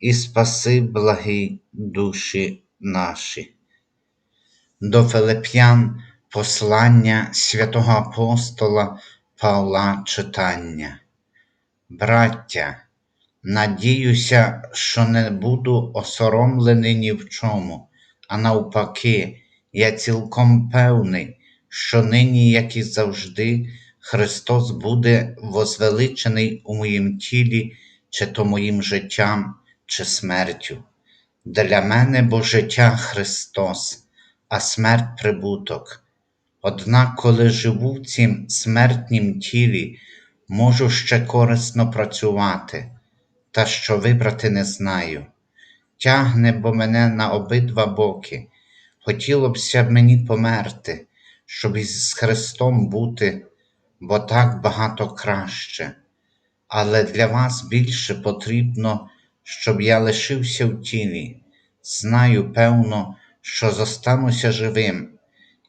і спаси благі душі наші. До Филип'ян послання святого апостола Павла читання. Браття, надіюся, що не буду осоромлений ні в чому, а навпаки, я цілком певний, що нині, як і завжди, Христос буде возвеличений у моїм тілі, чи то моїм життям, чи смертю. Для мене бо життя Христос, а смерть прибуток. Однак, коли живу в цім смертнім тілі, можу ще корисно працювати, та що вибрати не знаю. Тягне бо мене на обидва боки. Хотілося б мені померти, щоб із Христом бути, бо так багато краще. Але для вас більше потрібно, щоб я лишився в тілі. Знаю, певно, що зостануся живим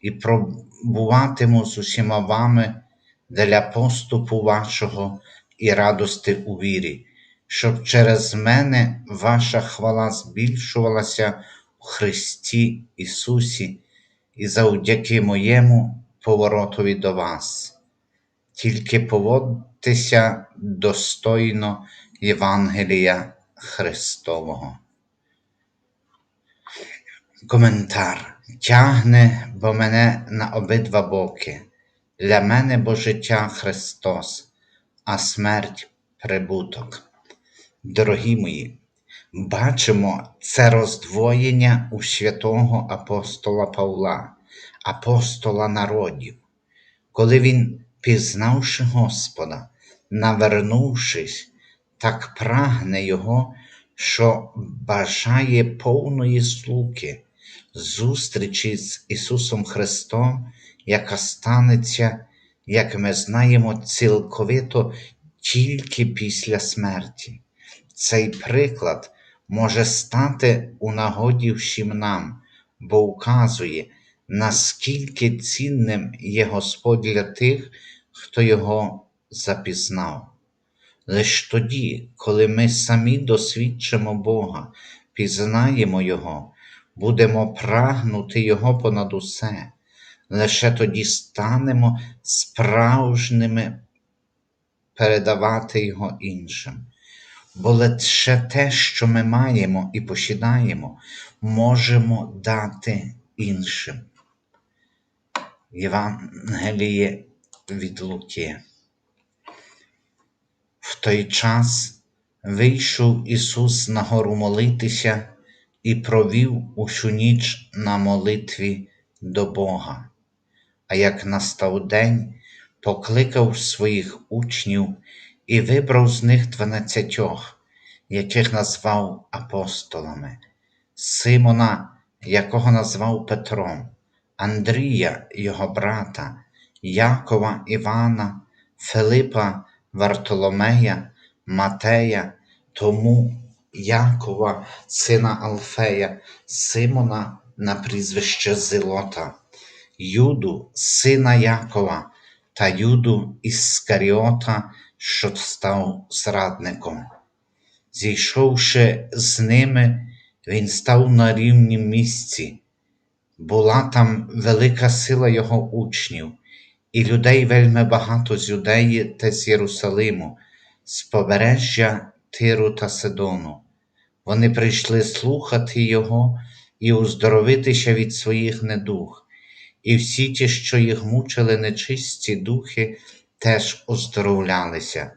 і пробуватиму з усіма вами для поступу вашого і радости у вірі, щоб через мене ваша хвала збільшувалася у Христі Ісусі і завдяки моєму поворотові до вас. Тільки поводьтеся достойно Євангелія Христового. Коментар тягне бо мене на обидва боки. Для мене бо життя Христос, а смерть прибуток. Дорогі мої, бачимо це роздвоєння у святого апостола Павла, апостола народів, коли він, пізнавши Господа, навернувшись, так прагне Його, що бажає повної слуки зустрічі з Ісусом Христом, яка станеться, як ми знаємо, цілковито тільки після смерті. Цей приклад може стати у нагоді всім нам, бо указує, наскільки цінним є Господь для тих, хто його запізнав. Лиш тоді, коли ми самі досвідчимо Бога, пізнаємо Його, будемо прагнути Його понад усе, лише тоді станемо справжніми передавати Його іншим. Бо лише те, що ми маємо і посідаємо, можемо дати іншим. Євангеліє від Луки. В той час вийшов Ісус на гору молитися і провів усю ніч на молитві до Бога. А як настав день, покликав своїх учнів і вибрав з них дванадцятьох, яких назвав апостолами, Симона, якого назвав Петром, Андрія, його брата, Якова Івана, Филипа, Вартоломея, Матея, тому Якова, сина Алфея, Симона на прізвище Зилота, Юду, сина Якова, та Юду Іскаріота, що став зрадником. Зійшовши з ними, він став на рівнім місці. Була там велика сила його учнів, і людей вельми багато з Юдеї та з Єрусалиму, з побережжя Тиру та Сидону. Вони прийшли слухати Його і уздоровитися від своїх недух, і всі ті, що їх мучили нечисті духи, теж оздоровлялися.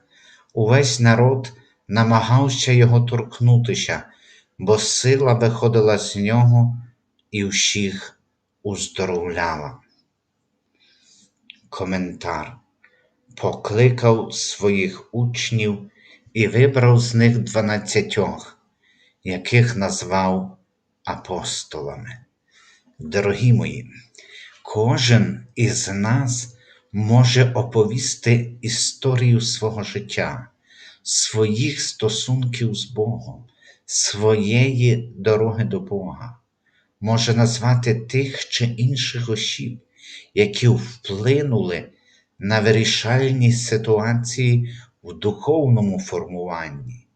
Увесь народ намагався його торкнутися, бо сила виходила з нього і всіх уздоровляла. Коментар покликав своїх учнів і вибрав з них дванадцятьох, яких назвав апостолами. Дорогі мої, кожен із нас може оповісти історію свого життя, своїх стосунків з Богом, своєї дороги до Бога, може назвати тих чи інших осіб, які вплинули на вирішальні ситуації в духовному формуванні.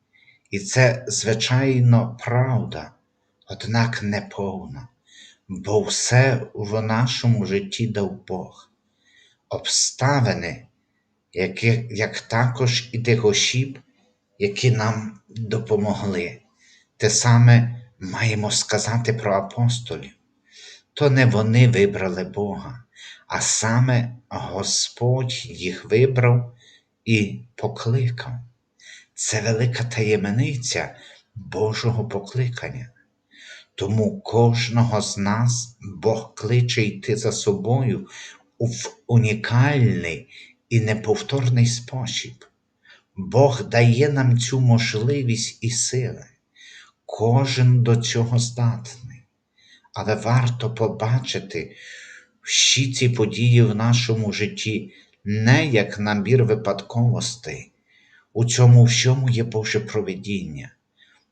І це, звичайно, правда, однак неповна, бо все в нашому житті дав Бог. Обставини, які, як також і тих осіб, які нам допомогли. Те саме маємо сказати про апостолів. То не вони вибрали Бога, а саме Господь їх вибрав і покликав. Це велика таємниця Божого покликання. Тому кожного з нас Бог кличе йти за собою в унікальний і неповторний спосіб. Бог дає нам цю можливість і сили. Кожен до цього здатний. Але варто побачити всі ці події в нашому житті не як набір випадковостей. У цьому всьому є Боже провидіння.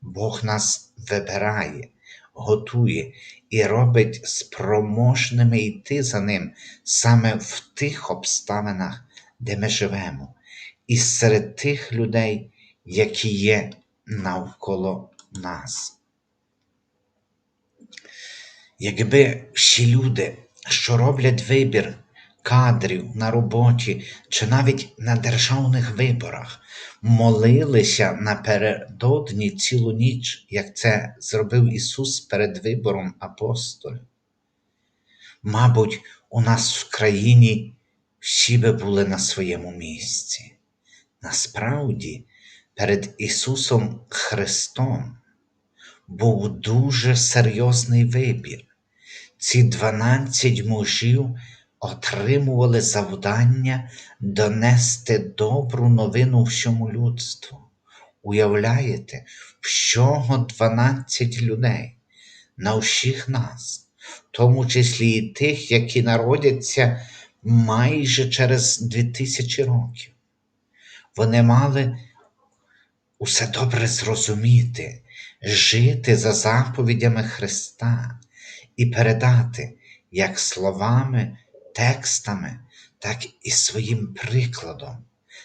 Бог нас вибирає, готує і робить спроможними йти за ним саме в тих обставинах, де ми живемо, і серед тих людей, які є навколо нас. Якби всі люди, що роблять вибір кадрів на роботі чи навіть на державних виборах, молилися напередодні цілу ніч, як це зробив Ісус перед вибором апостолів. Мабуть, у нас в країні всі би були на своєму місці. Насправді, перед Ісусом Христом був дуже серйозний вибір. Ці дванадцять мужів отримували завдання донести добру новину всьому людству. Уявляєте, всього 12 людей на всіх нас, в тому числі і тих, які народяться майже через 2000 років. Вони мали усе добре зрозуміти, жити за заповідями Христа і передати як словами, текстами, так і своїм прикладом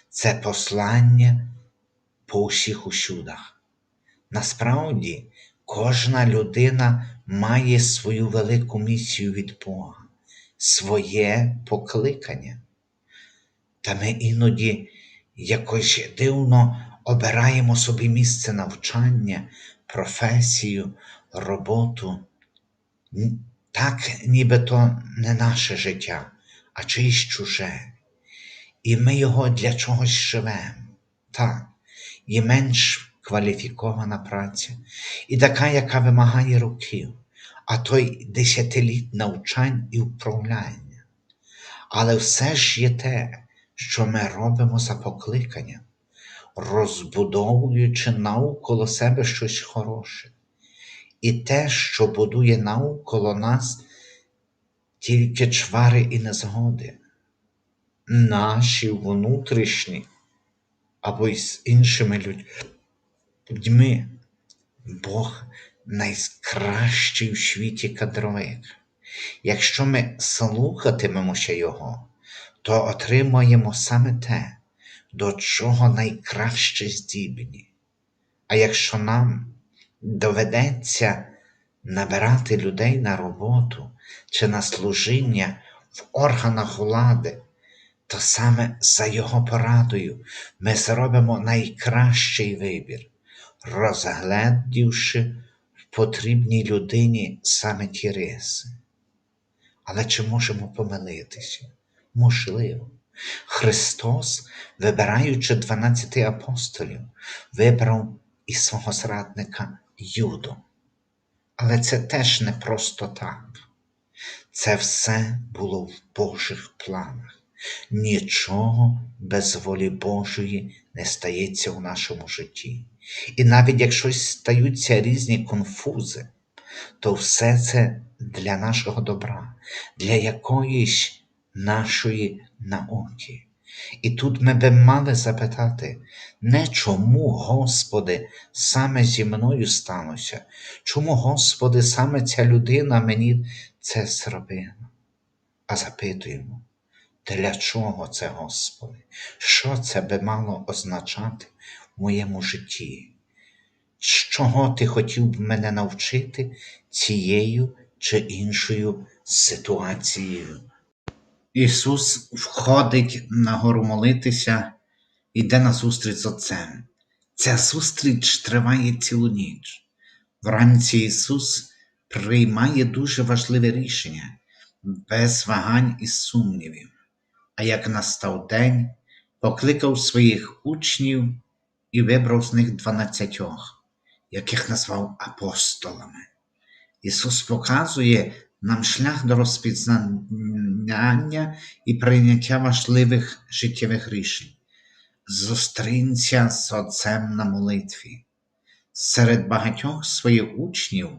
це послання по усіх усюдах. Насправді, кожна людина має свою велику місію від Бога, своє покликання. Та ми іноді якось дивно обираємо собі місце навчання, професію, роботу. Так, нібито не наше життя, а чиїсь чуже. І ми його для чогось живемо. Так, і менш кваліфікована праця, і така, яка вимагає років, а то й десятиліть навчань і вправляння. Але все ж є те, що ми робимо за покликанням, розбудовуючи навколо себе щось хороше. І те, що будує навколо нас тільки чвари і незгоди, наші внутрішні або з іншими людьми. Бог найкращий в світі кадровик. Якщо ми слухатимемося Його, то отримаємо саме те, до чого найкраще здібні. А якщо нам доведеться набирати людей на роботу чи на служіння в органах влади, то саме за його порадою ми зробимо найкращий вибір, розгледівши в потрібній людині саме ті риси. Але чи можемо помилитися? Можливо. Христос, вибираючи 12 апостолів, вибрав і свого зрадника Юду. Але це теж не просто так. Це все було в Божих планах. Нічого без волі Божої не стається у нашому житті. І навіть якщо стаються різні конфузи, то все це для нашого добра, для якоїсь нашої науки. І тут ми би мали запитати, не чому, Господи, саме зі мною сталося, чому, Господи, саме ця людина мені це зробила, а запитуємо, для чого це, Господи? Що це би мало означати в моєму житті? Чого ти хотів б мене навчити цією чи іншою ситуацією? Ісус входить на гору молитися, йде на зустріч з Отцем. Ця зустріч триває цілу ніч. Вранці Ісус приймає дуже важливе рішення, без вагань і сумнівів. А як настав день, покликав своїх учнів і вибрав з них дванадцятьох, яких назвав апостолами. Ісус показує нам шлях до розпізнання і прийняття важливих життєвих рішень. Зустрінься з Отцем на молитві. Серед багатьох своїх учнів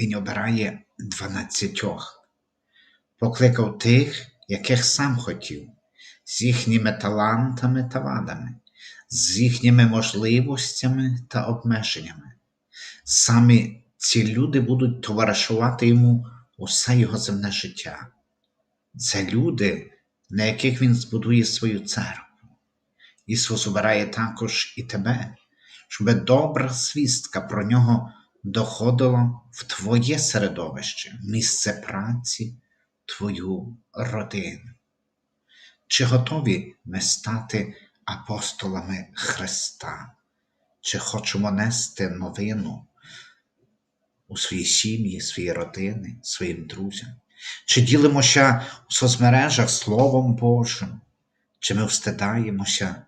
Він обирає дванадцятьох, покликав тих, яких сам хотів, з їхніми талантами та вадами, з їхніми можливостями та обмеженнями. Самі ці люди будуть товаришувати йому усе його земне життя. Це люди, на яких він збудує свою церкву. Ісус обирає також і тебе, щоб добра звістка про нього доходила в твоє середовище, місце праці, твою родину. Чи готові ми стати апостолами Христа? Чи хочемо нести новину у своїй сім'ї, своїй родини, своїм друзям? Чи ділимося у соцмережах Словом Божим? Чи ми встидаємося?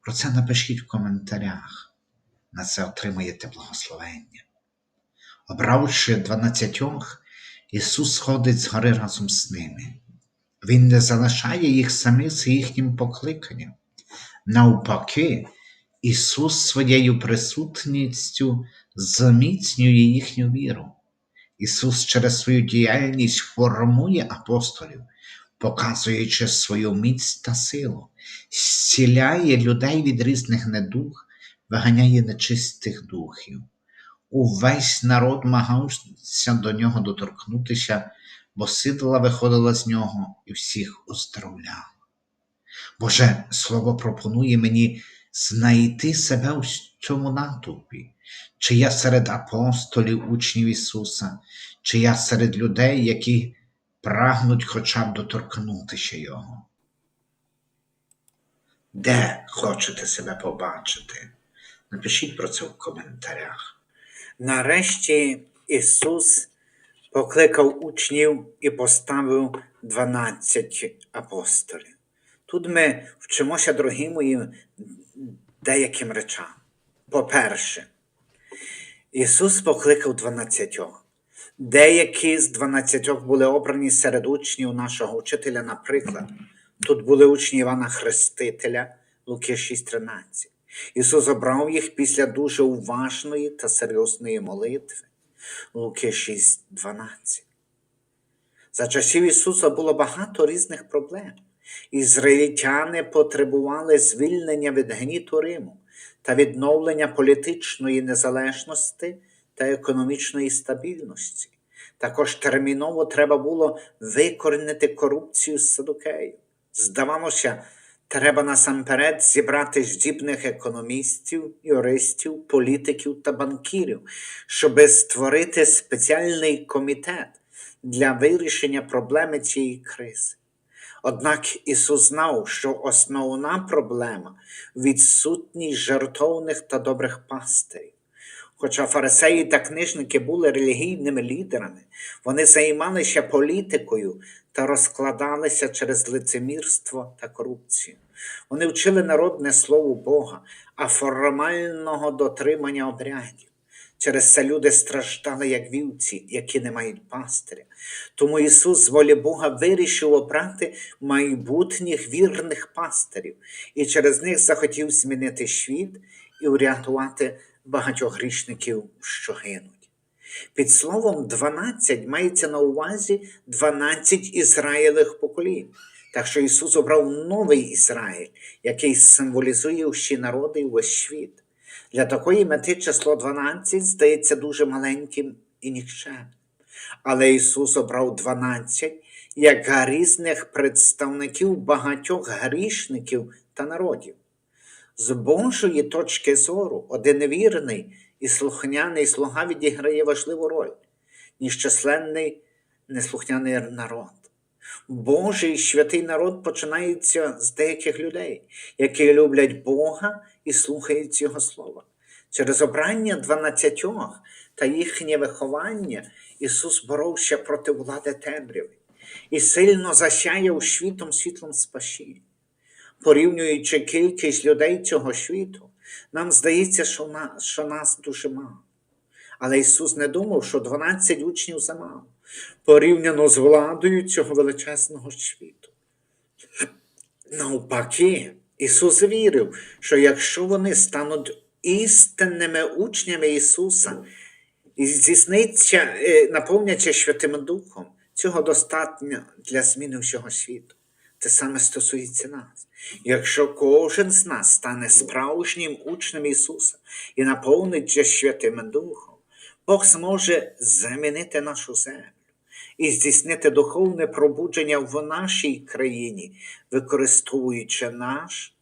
Про це напишіть в коментарях. На це отримаєте благословення. Обравши дванадцятьох, Ісус сходить з гори разом з ними. Він не залишає їх самих з їхнім покликанням. Навпаки, Ісус своєю присутністю зміцнює їхню віру. Ісус через свою діяльність формує апостолів, показуючи свою міць та силу, зціляє людей від різних недуг, виганяє нечистих духів. Увесь народ намагався до нього доторкнутися, бо сидла виходила з нього і всіх оздоровляла. Боже Слово пропонує мені знайти себе у цьому натовпі, чи я серед апостолів, учнів Ісуса, чи я серед людей, які прагнуть хоча б доторкнутися Його. Де хочете себе побачити? Напишіть про це в коментарях. Нарешті Ісус покликав учнів і поставив 12 апостолів. Тут ми вчимося, дорогі мої, деяким речам. По-перше, Ісус покликав 12. Деякі з 12 були обрані серед учнів нашого учителя, наприклад. Тут були учні Івана Хрестителя, Луки 6.13. Ісус обрав їх після дуже уважної та серйозної молитви. Луки 6.12. За часів Ісуса було багато різних проблем. Ізраїльтяни потребували звільнення від гніту Риму та відновлення політичної незалежності та економічної стабільності. Також терміново треба було викорінити корупцію з Садукею. Здавалося, треба насамперед зібрати здібних економістів, юристів, політиків та банкірів, щоби створити спеціальний комітет для вирішення проблеми цієї кризи. Однак Ісус знав, що основна проблема відсутність жертовних та добрих пастирів. Хоча фарисеї та книжники були релігійними лідерами, вони займалися політикою та розкладалися через лицемірство та корупцію. Вони вчили народ не слову Бога, а формального дотримання обрядів. Через це люди страждали як вівці, які не мають пастиря. Тому Ісус з волі Бога вирішив обрати майбутніх вірних пастирів і через них захотів змінити світ і врятувати багатьох грішників, що гинуть. Під словом 12 мається на увазі 12 Ізраїлевих поколінь. Так що Ісус обрав новий Ізраїль, який символізує всі народи і весь світ. Для такої мети число 12 здається дуже маленьким і нікчемним. Але Ісус обрав 12 як різних представників багатьох грішників та народів. З Божої точки зору, один вірний і слухняний слуга відіграє важливу роль, ніж численний неслухняний народ. Божий святий народ починається з деяких людей, які люблять Бога і слухають Його слова. Через обрання дванадцятьох та їхнє виховання Ісус боровся проти влади темряви і сильно засяяв світом світлом спасіння. Порівнюючи кількість людей цього світу, нам здається, що нас, що нас дуже мало. Але Ісус не думав, що 12 учнів замало, порівняно з владою цього величезного світу. Навпаки, Ісус вірив, що якщо вони стануть істинними учнями Ісуса і здійсниться, е, наповняться Святим Духом, цього достатньо для зміни всього світу. Те саме стосується нас. Якщо кожен з нас стане справжнім учнем Ісуса і наповниться Святим Духом, Бог зможе замінити нашу землю і здійснити духовне пробудження в нашій країні, використовуючи наш,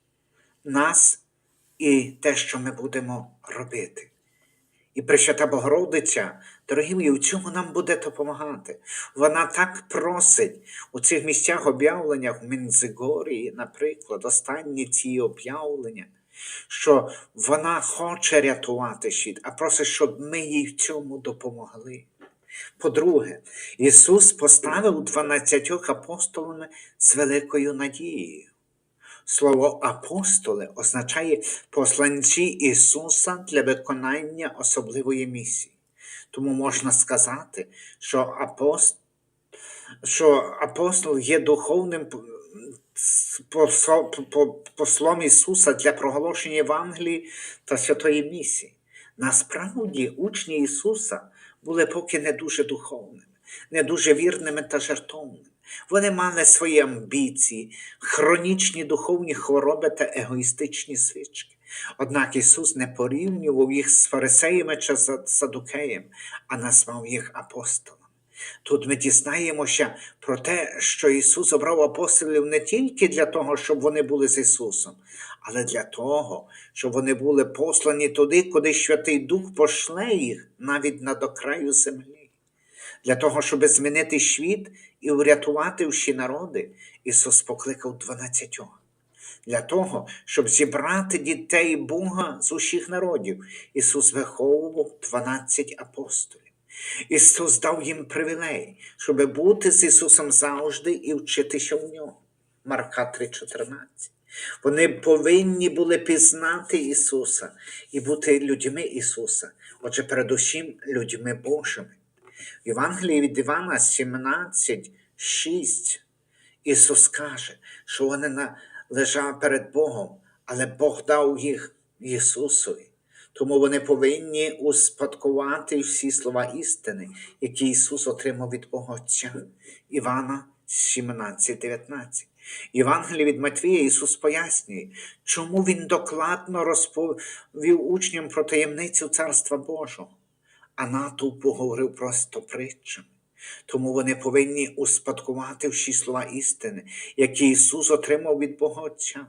нас і те, що ми будемо робити. І Пресвята Богородиця, дорогі мої, у цьому нам буде допомагати. Вона так просить у цих місцях об'явлення в Мінзигорії, наприклад, останні ці об'явлення, що вона хоче рятувати світ, а просить, щоб ми їй в цьому допомогли. По-друге, Ісус поставив 12 апостолами з великою надією. Слово апостоли означає посланці Ісуса для виконання особливої місії. Тому можна сказати, що, апост... що апостол є духовним послом Ісуса для проголошення Євангелії та святої місії. Насправді, учні Ісуса були поки не дуже духовними, не дуже вірними та жертовними. Вони мали свої амбіції, хронічні духовні хвороби та егоїстичні свічки. Однак Ісус не порівнював їх з фарисеями чи садукеєм, а назвав їх апостолами. Тут ми дізнаємося про те, що Ісус обрав апостолів не тільки для того, щоб вони були з Ісусом, але для того, щоб вони були послані туди, куди Святий Дух пошле їх навіть на до краю землі. Для того, щоб змінити світ і врятувати всі народи, Ісус покликав дванадцятьох. Для того, щоб зібрати дітей Бога з усіх народів, Ісус виховував 12 апостолів. Ісус дав їм привілей, щоб бути з Ісусом завжди і вчитися в нього. Марка 3,14. Вони повинні були пізнати Ісуса і бути людьми Ісуса, отже, передусім людьми Божими. В Євангелії від Івана 17, 6 Ісус каже, що вони лежали перед Богом, але Бог дав їх Ісусові. Тому вони повинні успадкувати всі слова істини, які Ісус отримав від Бога Отця. Івана 17, 19. Євангелії від Матвія Ісус пояснює, чому Він докладно розповів учням про таємницю Царства Божого, а натовпу говорив просто притчами. Тому вони повинні успадкувати всі слова істини, які Ісус отримав від Бога Отця.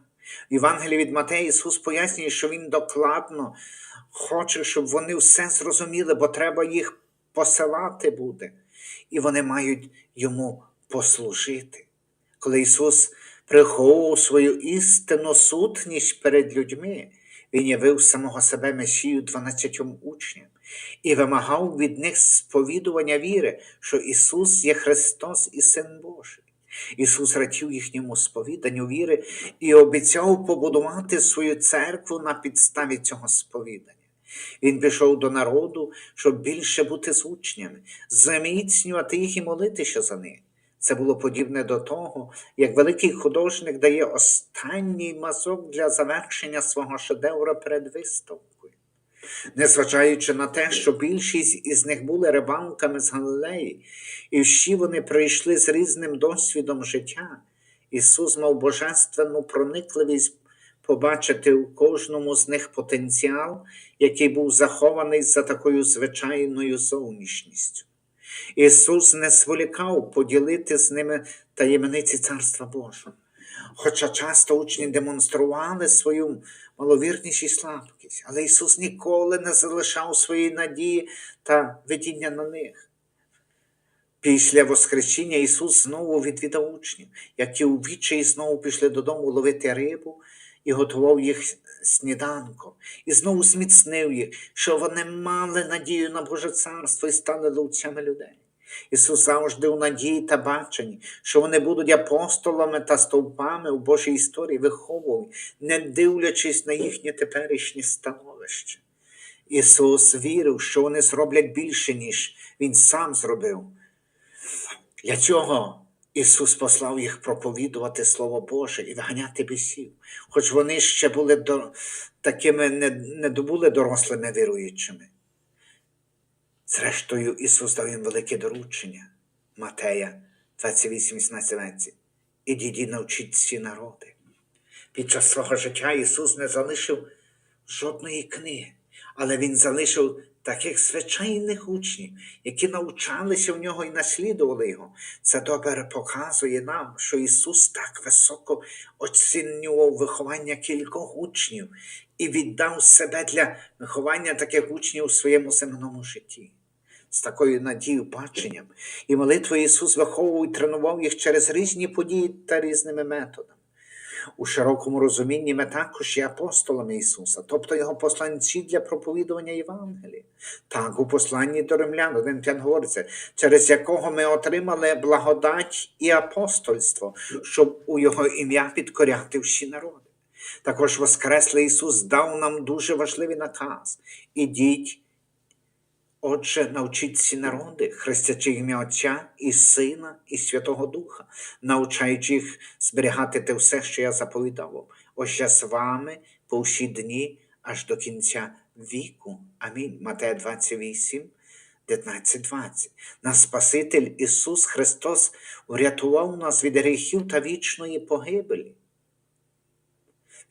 В Євангелії від Матея Ісус пояснює, що Він докладно хоче, щоб вони все зрозуміли, бо треба їх посилати буде, і вони мають йому послужити. Коли Ісус приховував свою істинну сутність перед людьми, Він явив самого себе Месію дванадцятьом учням і вимагав від них сповідування віри, що Ісус є Христос і Син Божий. Ісус радів їхньому сповіданню віри і обіцяв побудувати свою церкву на підставі цього сповідання. Він пішов до народу, щоб більше бути з учнями, заміцнювати їх і молитися за них. Це було подібне до того, як великий художник дає останній мазок для завершення свого шедевра перед виставкою. Незважаючи на те, що більшість із них були рибалками з Галилеї, і всі вони прийшли з різним досвідом життя, Ісус мав божественну проникливість побачити у кожному з них потенціал, який був захований за такою звичайною зовнішністю. Ісус не зволікав поділити з ними таємниці Царства Божого. Хоча часто учні демонстрували свою маловірність і слабкість, але Ісус ніколи не залишав своєї надії та видіння на них. Після Воскресіння Ісус знову відвідав учнів, які у відчаї знову пішли додому ловити рибу і готував їх сніданком, і знову зміцнив їх, що вони мали надію на Боже царство і стали ловцями людей. Ісус завжди у надії та баченні, що вони будуть апостолами та стовпами у Божій історії виховував, не дивлячись на їхнє теперішнє становище. Ісус вірив, що вони зроблять більше, ніж Він сам зробив. Для цього Ісус послав їх проповідувати Слово Боже і виганяти бісів, хоч вони ще були до, такими не, не були дорослими віруючими. Зрештою, Ісус дав їм велике доручення Матея 28, 18, 20. Ідіть і навчіть всі народи. Під час свого життя Ісус не залишив жодної книги, але Він залишив таких звичайних учнів, які навчалися в нього і наслідували його. Це добре показує нам, що Ісус так високо оцінював виховання кількох учнів і віддав себе для виховання таких учнів у своєму земному житті. З такою надією баченням і молитвою Ісус виховував і тренував їх через різні події та різними методами. У широкому розумінні ми також є апостолами Ісуса, тобто Його посланці для проповідування Євангелія. Так, у посланні до римлян 1.5 говориться, через якого ми отримали благодать і апостольство, щоб у Його ім'я підкоряти всі народи. Також Воскреслий Ісус дав нам дуже важливий наказ. Ідіть Отже, навчіть ці народи, хрестячи ім'я Отця і Сина, і Святого Духа, навчаючи їх зберігати те все, що я заповідав вам. Ось я з вами по всі дні аж до кінця віку. Амінь. Матея 28, 19, 20. Наш Спаситель Ісус Христос врятував нас від гріхів та вічної погибелі.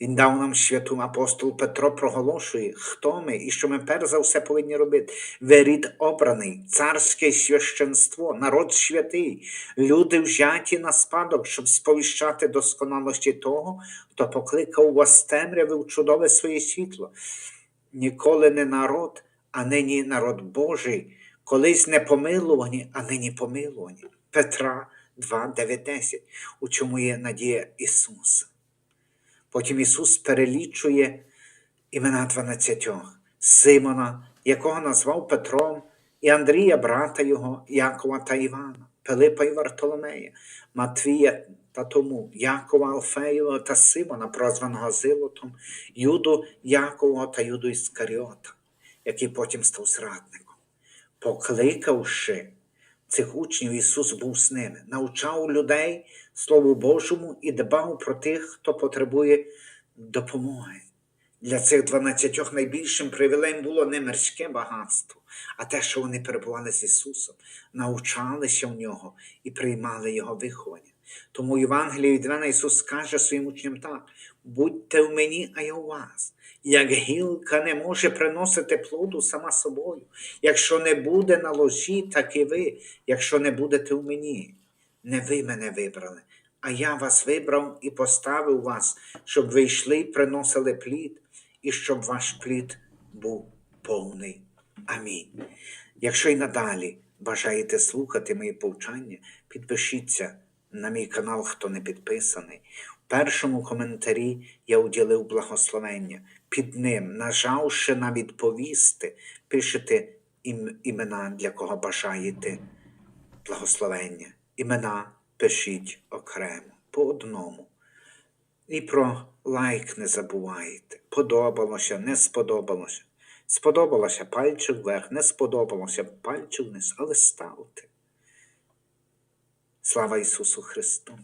Він дав нам святу апостол Петро проголошує, хто ми і що ми перш за все повинні робити. Ви рід обраний, царське священство, народ святий, люди взяті на спадок, щоб сповіщати досконалості того, хто покликав вас темряви в чудове своє світло. Ніколи не народ, а нині народ Божий, колись не помилувані, а нині помилувані. Петра 2, 9, 10, у чому є надія Ісуса. Потім Ісус перелічує імена дванадцятьох Симона, якого назвав Петром, і Андрія, брата його, Якова та Івана, Пилипа і Вартоломея, Матвія та Тому, Якова Алфеєва та Симона, прозваного Зилотом, Юду Якового та Юду Іскаріота, який потім став зрадником. Покликавши цих учнів, Ісус був з ними, навчав людей Слову Божому і дбав про тих, хто потребує допомоги. Для цих дванадцятьох найбільшим привілеєм було не мирське багатство, а те, що вони перебували з Ісусом, навчалися в нього і приймали Його виховання. Тому Євангеліє від Івана Ісус каже своїм учням так: будьте в мені, а я у вас. Як гілка не може приносити плоду сама собою, якщо не буде на ложі, так і ви, якщо не будете в мені. Не ви мене вибрали, а я вас вибрав і поставив вас, щоб ви йшли і приносили плід, і щоб ваш плід був повний. Амінь. Якщо й надалі бажаєте слухати мої повчання, підпишіться на мій канал, хто не підписаний. В першому коментарі я уділив благословення. Під ним, нажавши на відповісти, пишете ім- імена, для кого бажаєте благословення. Імена пишіть окремо, по одному. І про лайк не забувайте. Подобалося, не сподобалося. Сподобалося пальчик вверх, не сподобалося пальчик вниз, але ставте. Слава Ісусу Христу!